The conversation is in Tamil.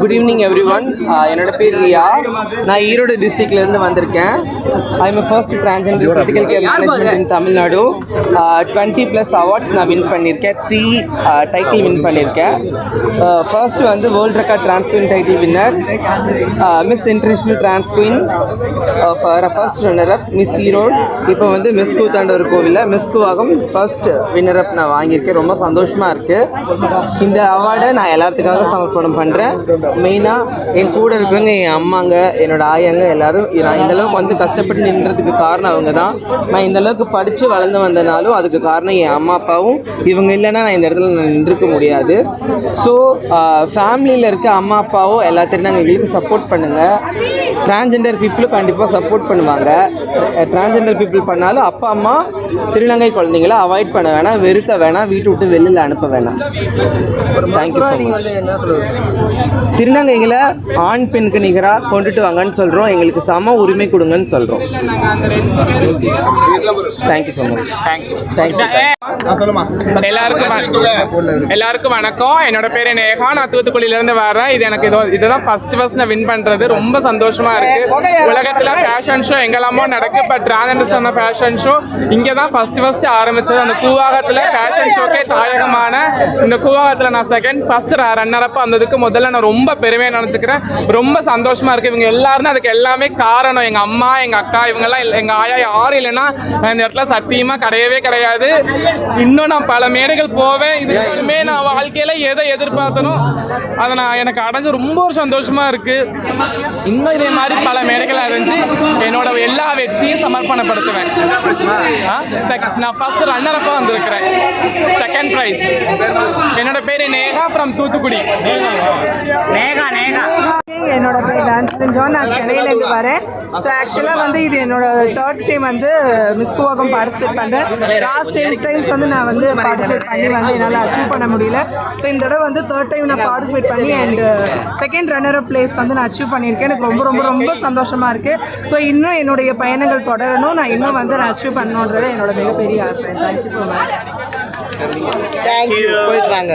குட் ஈவினிங் எவ்ரி ஒன் என்னோட பேர் ரியா. நான் ஈரோடு டிஸ்ட்ரிக்ட்ல இருந்து வந்திருக்கேன். I am first transgender critical care management in Tamil Nadu twenty plus awards நான் வின் பண்ணியிருக்கேன். த்ரீ டைட்டில் வின் பண்ணியிருக்கேன். ஃபர்ஸ்ட் வந்து world record trans queen title winner miss international trans queen first runner up miss Erode இப்போ வந்து மிஸ் கூத்தாண்டவர் கோவிலில் miss Koovagam first winner up நான் வாங்கியிருக்கேன். ரொம்ப சந்தோஷமாக இருக்குது இந்த அவார்டை நான் எல்லாத்துக்காக சமர்ப்பணம் பண்ணுறேன் மெயினாக என் கூட இருக்கிறவங்க என் அம்மாங்க என்னோட ஆயாங்க எல்லாரும் நான் இந்த அளவுக்கு வந்து கஷ்டப்பட்டு நின்றதுக்கு காரணம் அவங்க தான் நான் இந்தளவுக்கு படித்து வளர்ந்து வந்தனாலும் அதுக்கு காரணம் என் அம்மா அப்பாவும். இவங்க இல்லைன்னா நான் இந்த இடத்துல நான் நின்றுக்க முடியாது. ஸோ ஃபேமிலியில் இருக்க அம்மா அப்பாவும் எல்லாத்தையும் நாங்கள் எங்களுக்கு சப்போர்ட் பண்ணுங்கள் டிரான்ஜெண்டர் பீப்புளும் கண்டிப்பாக சப்போர்ட் பண்ணுவாங்க. டிரான்ஜெண்டர் பீப்புள் பண்ணாலும் அப்பா அம்மா திருநங்கை குழந்தைங்கள அவாய்ட் பண்ண வேணாம் வெறுக்க வேணாம் வீட்டு விட்டு வெளியில் அனுப்ப வேணாம். தேங்க்யூ ஸோ மச் திருநங்கைகளை ஆண் பெண்ணுக்கு நிகராக கொண்டுட்டு வாங்கன்னு சொல்கிறோம் எங்களுக்கு சம உரிமை கொடுங்கன்னு சொல்கிறோம் தேங்க்யூ ஸோ மச் தேங்க்யூ எல்லாருக்கும் வணக்கம். எல்லாருக்கும் வணக்கம். என்னோட பேர் நேஹா நான் தூத்துக்குடியில இருந்து வரேன் இது எனக்கு இதோ இதுதான் ஃபர்ஸ்ட் ஃபர்ஸ்ட் நான் வின் பண்றது. ரொம்ப சந்தோஷமா இருக்கு. உலகத்துல ஃபேஷன் ஷோ எங்கெல்லாமோ நடக்கு பட் டிரான்ஜெண்டர் சொன்ன ஃபேஷன் ஷோ இங்க தான் ஃபர்ஸ்ட் ஃபர்ஸ்ட் ஆரம்பிச்சது. அந்த கூவாகத்துல ஃபேஷன் ஷோக்கே தாயகமான இந்த கூவாகத்துல நான் செகண்ட் ஃபர்ஸ்ட் ரன்னர் வந்ததுக்கு முதல்ல நான் ரொம்ப பெருமையாக நினச்சிக்கிறேன். ரொம்ப சந்தோஷமாக இருக்குது இவங்க எல்லாருமே அதுக்கு எல்லாமே காரணம். எங்கள் அம்மா எங்கள் அக்கா இவங்கெல்லாம் இல்லை எங்கள் ஆயா யாரும் இல்லைன்னா இந்த இடத்துல சத்தியமாக கிடையவே கிடையாது. இன்னும் நான் பல மேடைகள் போவேன். இதுமே நான் வாழ்க்கையில் எதை எதிர்பார்த்தனோ அதை நான் எனக்கு அடைஞ்சு ரொம்ப ஒரு சந்தோஷமாக இருக்குது இன்னும் இதே மாதிரி பல மேடைகள் அடைஞ்சு என்னோட எல்லா வெற்றியும் சமர்ப்பணப்படுத்துவேன். நான் ஃபர்ஸ்ட் ரன்னர் அப்போ வந்திருக்கிறேன். செகண்ட் ப்ரைஸ் என்னோட பேரு நேகா ஃப்ரம் தூத்துக்குடி. என்னோட பேர் டான்ஸ்லின் ஜான். நான் சென்னையிலேருந்து வரேன். ஸோ ஆக்சுவலாக வந்து இது என்னோட தேர்ட் டைம் வந்து மிஸ் குவாகம் பார்ட்டிசிபேட் பண்ணுறேன் லாஸ்ட் எயிட் டைம்ஸ் வந்து நான் வந்து பார்ட்டிசிபேட் பண்ணி வந்து என்னால் அச்சீவ் பண்ண முடியல. ஸோ இந்த தடவை வந்து தேர்ட் டைம் நான் பார்ட்டிசிபேட் பண்ணி and second runner up place வந்து நான் அச்சீவ் பண்ணியிருக்கேன். எனக்கு ரொம்ப ரொம்ப ரொம்ப சந்தோஷமாக இருக்குது ஸோ இன்னும் என்னுடைய பயணங்கள் தொடரணும். நான் இன்னும் வந்து நான் அச்சீவ் பண்ணணுன்றது என்னோட மிகப்பெரிய ஆசை. தேங்க்யூ ஸோ மச் தேங்க்யூ போயிட்டு வாங்க.